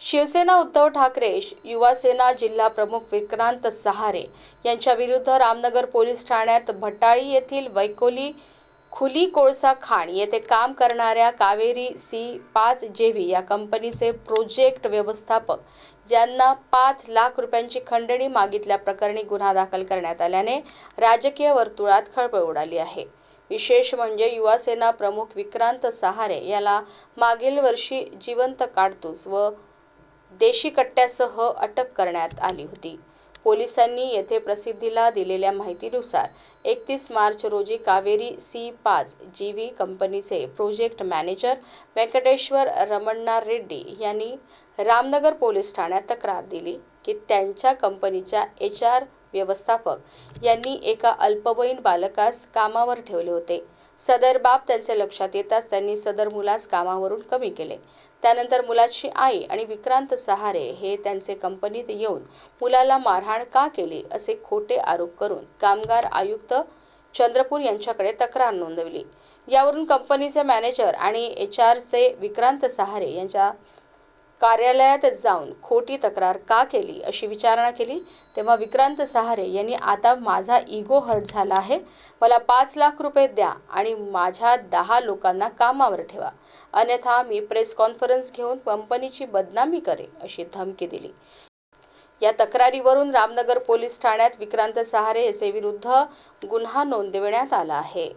शिवसेना उद्धव ठाकरे युवासेना जिल्हा प्रमुख विक्रांत सहारे यांच्या विरुद्ध रामनगर पोलीस ठाण्यात भटाळी येथील वैकोली खुली कोळसा खाण येथे काम करणाऱ्या कावेरी सी पाच जेव्ही या कंपनीचे प्रोजेक्ट व्यवस्थापक यांना पाच लाख रुपयांची खंडणी मागितल्याप्रकरणी गुन्हा दाखल करण्यात आल्याने राजकीय वर्तुळात खळबळ उडाली आहे. विशेष म्हणजे युवासेना प्रमुख विक्रांत सहारे याला मागील वर्षी जिवंत काडतूस व देशी कट्ट्यासह अटक करण्यात आली होती. पोलिसांनी येथे प्रसिद्धीला दिलेल्या माहितीनुसार एकतीस मार्च रोजी कावेरी सी पाच जी व्ही कंपनीचे प्रोजेक्ट मॅनेजर व्यंकटेश्वर रमण्णा रेड्डी यांनी रामनगर पोलीस ठाण्यात तक्रार दिली की त्यांच्या कंपनीच्या एच आर व्यवस्थापक यांनी एका अल्पवयीन बालकास कामावर ठेवले होते. सदर बाब त्यांचे लक्षात येताच त्यांनी सदर मुलास कामावरून कमी केले. त्यानंतर मुलाची आई आणि विक्रांत सहारे हे त्यांचे कंपनीत येऊन मुलाला मारहाण का केली असे खोटे आरोप करून कामगार आयुक्त चंद्रपूर यांच्याकडे तक्रार नोंदवली. यावरून कंपनीचे मॅनेजर आणि एच आरचे विक्रांत सहारे यांच्या कार्यालयात जाऊन खोटी तक्रार का केली अशी विचारणा केली? तेव्हा विक्रांत सहारे यांनी आता माझा इगो हर्ट झाला आहे. मला पाच लाख रुपये द्या आणि माझ्या दहा लोकांना कामावर ठेवा. अन्यथा मी प्रेस कॉन्फरन्स घेऊन कंपनीची बदनामी करे अशी धमकी दिली. या तक्रारीवरून रामनगर पोलीस ठाण्यात विक्रांत सहारे याचे विरुद्ध गुन्हा नोंदविण्यात आला आहे.